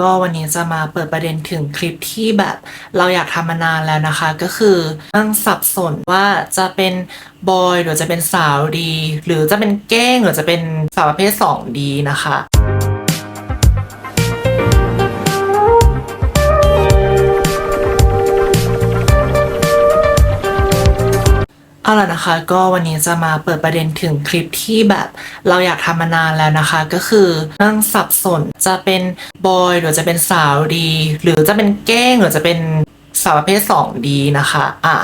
ก็วันนี้จะมาเปิดประเด็นถึงคลิปที่แบบเราอยากทำมานานแล้วนะคะ ก็คือตั้งสับสนว่าจะเป็นบอยหรือจะเป็นสาวดี หรือจะเป็นเก้งหรือจะเป็นสาวประเภทสองดีนะคะ เอาล่ะนะคะก็วันนี้จะมาเปิดประเด็นถึงคลิปที่แบบเราอยากทำมานานแล้วนะคะ ก็คือนั่องสับสนจะเป็นบอยหรือจะเป็นสาวดี หรือจะเป็นเก้งหรือจะเป็นสาวประเภทสองดีนะคะอะ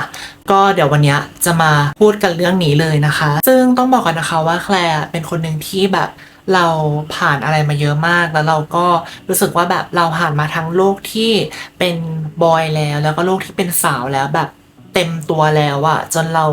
ก็เดี๋ยววันนี้จะมาพูดกันเรื่องนี้เลยนะคะ ซึ่งต้องบอกกันนะคะว่าแคลร์เป็นคนหนึ่งที่แบบเราผ่านอะไรมาเยอะมากแล้วเราก็รู้สึกว่าแบบเราผ่านมาทั้งโลกที่เป็นบอยแล้ว แล้วก็โลกที่เป็นสาวแล้วแบบ เต็มตัวแล้วอะจนเรา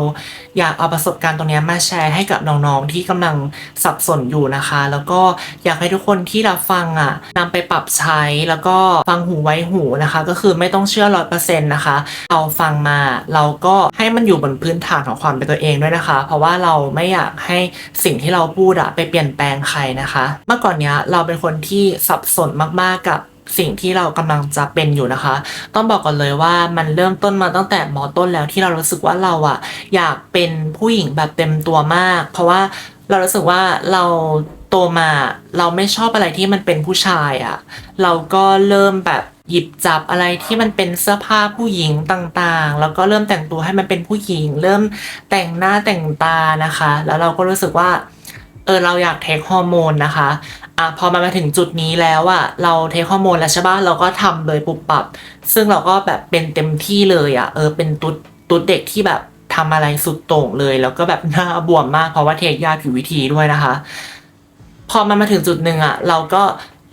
อยากเอาประสบการณ์ตรงนี้มาแชร์ให้กับน้องๆที่กำลังสับสนอยู่นะคะ แล้วก็อยากให้ทุกคนที่รับฟังอะนำไปปรับใช้แล้วก็ฟังหูไว้หูนะคะ ก็คือไม่ต้องเชื่อร้อยเปอร์เซ็นต์นะคะเราฟังมาเราก็ให้มันอยู่บนพื้นฐานของความเป็นตัวเองด้วยนะคะ เพราะว่าเราไม่อยากให้สิ่งที่เราพูดอะไปเปลี่ยนแปลงใครนะคะ เมื่อก่อนเนี้ยเราเป็นคนที่สับสนมากๆกับ สิ่งที่เรากำลังจะเป็นอยู่นะคะ ต้องบอกก่อนเลยว่ามันเริ่มต้นมาตั้งแต่มอต้นแล้วที่เรารู้สึกว่าเราอะอยากเป็นผู้หญิงแบบเต็มตัวมาก เพราะว่าเรารู้สึกว่าเราโตมาเราไม่ชอบอะไรที่มันเป็นผู้ชายอะเราก็เริ่มแบบหยิบจับอะไรที่มันเป็นเสื้อผ้าผู้หญิงต่างๆ แล้วก็เริ่มแต่งตัวให้มันเป็นผู้หญิง เริ่มแต่งหน้าแต่งตานะคะ แล้วเราก็รู้สึกว่าเออเราอยากเทคฮอร์โมนนะคะ อะพอมันมาถึงจุดนี้แล้วอะเราเทคฮอร์โมนแล้วใช่ปะเราก็ทำเลยปุบปับ ซึ่งเราก็แบบเป็นเต็มที่เลยอะเออเป็นตุ๊ดตุ๊ดเด็กที่แบบทำอะไรสุดโต่งเลย แล้วก็แบบหน้าบวมมากเพราะว่าเทคยาผิววิธีด้วยนะคะ พอมันมาถึงจุดหนึ่งอะเราก็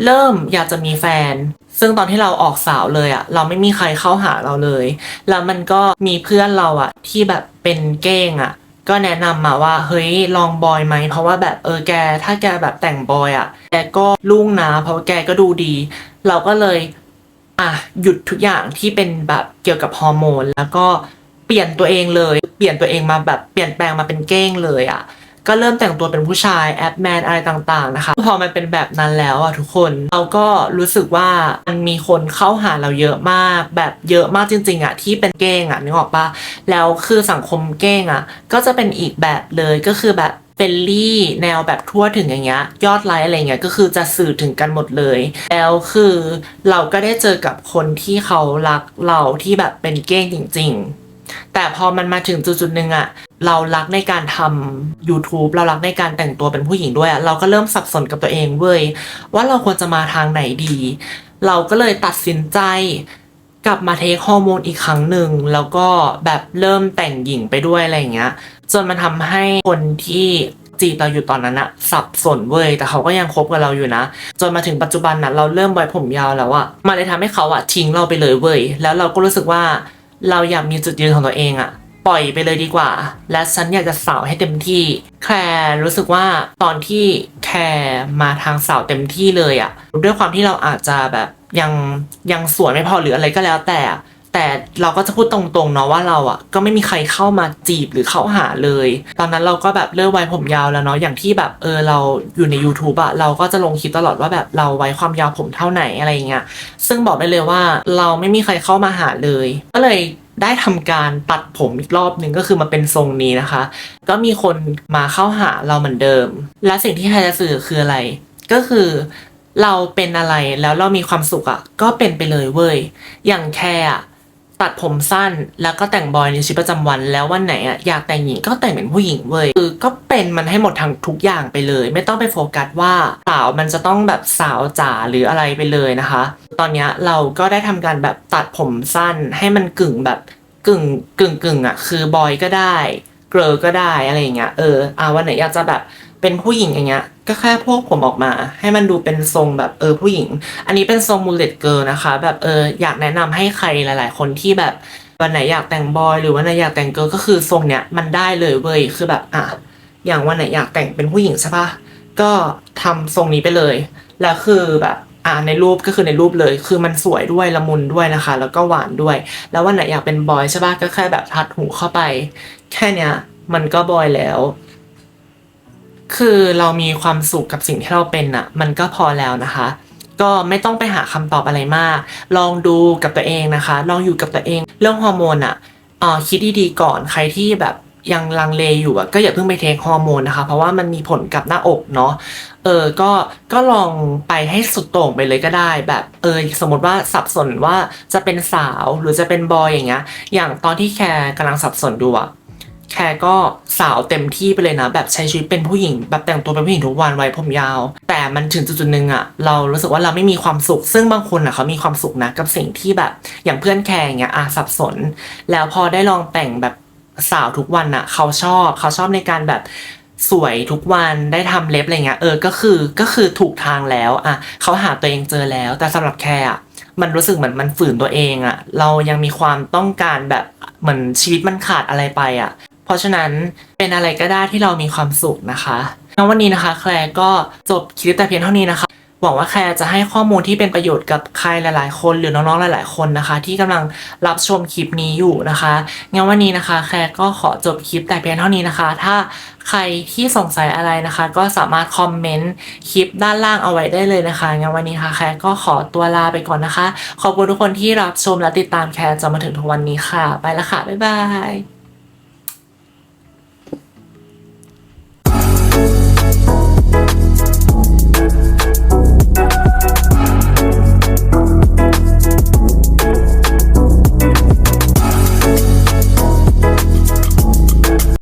เริ่มอยากจะมีแฟน ซึ่งตอนที่เราออกสาวเลยอะเราไม่มีใครเข้าหาเราเลย แล้วมันก็มีเพื่อนเราอะที่แบบเป็นเก้งอะ ก็แนะนำมาว่าเฮ้ยลองบอยไหมเพราะว่าแบบเออแก ถ้าแกแบบแต่งบอยอะแกก็ลุ่งนะเพราะแกก็ดูดี เราก็เลยอะหยุดทุกอย่างที่เป็นแบบเกี่ยวกับฮอร์โมนแล้วก็เปลี่ยนตัวเองเลย เปลี่ยนตัวเองมาแบบเปลี่ยนแปลงมาเป็นเก้งเลยอะ่ะ ก็เริ่มแต่งตัวเป็นผู้ชายแอปแมนอะไรต่างๆนะคะ พอมันเป็นแบบนั้นแล้วอะทุกคนเราก็รู้สึกว่ามันมีคนเข้าหาเราเยอะมาก แบบเยอะมากจริง ๆอะที่เป็นเก้งอะนึกออกปะแล้วคือสังคมเก้งอะก็จะเป็นอีกแบบเลยก็คือแบบเฟลลี่แนวแบบทั่วถึงอย่างเงี้ยยอดไลค์อะไรเงี้ยก็คือจะสื่อถึงกันหมดเลย แล้วคือเราก็ได้เจอกับคนที่เขารักเราที่แบบเป็นเก้งจริง ๆ แต่พอมันมาถึงจุดๆหนึ่งอะเรารักในการทำ YouTube เรารักในการแต่งตัวเป็นผู้หญิงด้วยอะเราก็เริ่มสับสนกับตัวเองเว้ยว่าเราควรจะมาทางไหนดี เราก็เลยตัดสินใจกลับมาเทคฮอร์โมนอีกครั้งหนึ่ง แล้วก็แบบเริ่มแต่งหญิงไปด้วยอะไรอย่างเงี้ยจนมันทำให้คนที่จีบเราอยู่ตอนนั้นอะสับสนเว้ยแต่เขาก็ยังคบกับเราอยู่นะ จนมาถึงปัจจุบันนะเราเริ่มไว้ผมยาวแล้วอะมันเลยทำให้เขาอะทิ้งเราไปเลยเว้ยแล้วเราก็รู้สึกว่า เราอยากมีจุดยืนของตัวเองอะปล่อยไปเลยดีกว่า และฉันอยากจะสาวให้เต็มที่ แคร์รู้สึกว่าตอนที่แคร์มาทางสาวเต็มที่เลยอะด้วยความที่เราอาจจะแบบยังยังสวยไม่พอหรืออะไรก็แล้วแต่ แต่เราก็จะพูดตรงๆเนาะว่าเราอะก็ไม่มีใครเข้ามาจีบหรือเข้าหาเลย ตอนนั้นเราก็แบบเลิกไว้ผมยาวแล้วเนาะอย่างที่แบบเออเราอยู่ใน YouTube อะเราก็จะลงคลิปตลอดว่าแบบเราไว้ความยาวผมเท่าไหนอะไรเงี้ยซึ่งบอกได้เลยว่าเราไม่มีใครเข้ามาหาเลย ก็เลยได้ทำการตัดผมอีกรอบหนึ่งก็คือมาเป็นทรงนี้นะคะ ก็มีคนมาเข้าหาเราเหมือนเดิม และสิ่งที่ใครจะสื่อคืออะไร ก็คือเราเป็นอะไรแล้วเรามีความสุขอะก็เป็นไปเลยเว้ยอย่างแค่อะ ตัดผมสั้น แล้วก็แต่งบอยในชีวิตประจำวันแล้ววันไหนอะอยากแต่งหญิงก็แต่งเป็นผู้หญิงเว้ยคือก็เป็นมันให้หมดทั้งทุกอย่างไปเลย ไม่ต้องไปโฟกัสว่าสาวมันจะต้องแบบสาวจ๋าหรืออะไรไปเลยนะคะ ตอนนี้เราก็ได้ทำการแบบตัดผมสั้นให้มันกึ่งแบบกึ่งกึ่งกึ่งอะคือบอยก็ได้เกรอก็ได้อะไรอย่างเงี้ยเอออ่าวันไหนอยากจะแบบ เป็นผู้หญิงอย่างเงี้ย ก็แค่พวกผมออกมา ให้มันดูเป็นทรงแบบเออผู้หญิง อันนี้เป็นทรงมูลเลตเกิร์นะคะ แบบเอออยากแนะนำให้ใครหลาย ๆ คนที่แบบวันไหนอยากแต่งบอยหรือวันไหนอยากแต่งเกิร์ลก็คือทรงเนี้ยมันได้เลยเว้ยคือแบบอะอย่างวันไหนอยากแต่งเป็นผู้หญิงใช่ปะก็ทำทรงนี้ไปเลย แล้วคือแบบอ่าในรูปก็คือในรูปเลย คือมันสวยด้วยละมุนด้วยนะคะ แล้วก็หวานด้วย แล้ววันไหนอยากเป็นบอยใช่ปะก็แค่แบบทัดหูเข้าไป แค่เนี้ยมันก็บอยแล้ว คือเรามีความสุขกับสิ่งที่เราเป็นอะมันก็พอแล้วนะคะ ก็ไม่ต้องไปหาคำตอบอะไรมาก ลองดูกับตัวเองนะคะ ลองอยู่กับตัวเอง เรื่องฮอร์โมนอะออคิดดีๆก่อนใครที่แบบยังลังเลอยู่อะก็อย่าเพิ่งไปเทคฮอร์โมนนะคะ เพราะว่ามันมีผลกับหน้าอกเนาะเออก็ก็ลองไปให้สุดโต่งไปเลยก็ได้ แบบเออสมมติว่าสับสนว่าจะเป็นสาวหรือจะเป็นบอยอย่างเงี้ยอย่างตอนที่แคร์กำลังสับสนดูอะ แคร์ก็สาวเต็มที่ไปเลยนะ แบบใช้ชีวิตเป็นผู้หญิง แบบแต่งตัวเป็นผู้หญิงทุกวันไว้ผมยาว แต่มันถึงจุดๆหนึ่งอะเรารู้สึกว่าเราไม่มีความสุข ซึ่งบางคนอะเขามีความสุขนะกับสิ่งที่แบบอย่างเพื่อนแคร์อย่างเงี้ยอะสับสน แล้วพอได้ลองแต่งแบบสาวทุกวันอะเขาชอบเขาชอบในการแบบสวยทุกวันได้ทำเล็บอะไรเงี้ยเออก็คือก็คือถูกทางแล้วอะเขาหาตัวเองเจอแล้ว แต่สำหรับแคร์อะมันรู้สึกเหมือนมันฝืนตัวเองอะเรายังมีความต้องการแบบเหมือนชีวิตมันขาดอะไรไปอะ ราะฉะนั้นเป็นอะไรก็ได้ที่เรามีความสุขนะคะงั้นวันนี้นะคะ แคลร์ก็จบคลิปแต่เพียงเท่านี้นะคะหวังว่าแคร์จะให้ข้อมูลที่เป็นประโยชน์กับใครหลาย ๆ คนหรือน้อง ๆ หลาย ๆ คนนะคะ ที่กำลังรับชมคลิปนี้อยู่นะคะงั้นวันนี้นะคะ แคร์ก็ขอจบคลิปแต่เพียงเท่านี้นะคะ ถ้าใครที่สงสัยอะไรนะคะ ก็สามารถคอมเมนต์คลิปด้านล่างเอาไว้ได้เลยนะคะงั้นวันนี้ค่ะแคร์ก็ขอตัวลาไปก่อนนะคะ ขอบคุณทุกคนที่รับชมและติดตามแคร์จนมาถึงทุกวันนี้ค่ะ ไปแล้วค่ะบ๊ายบาย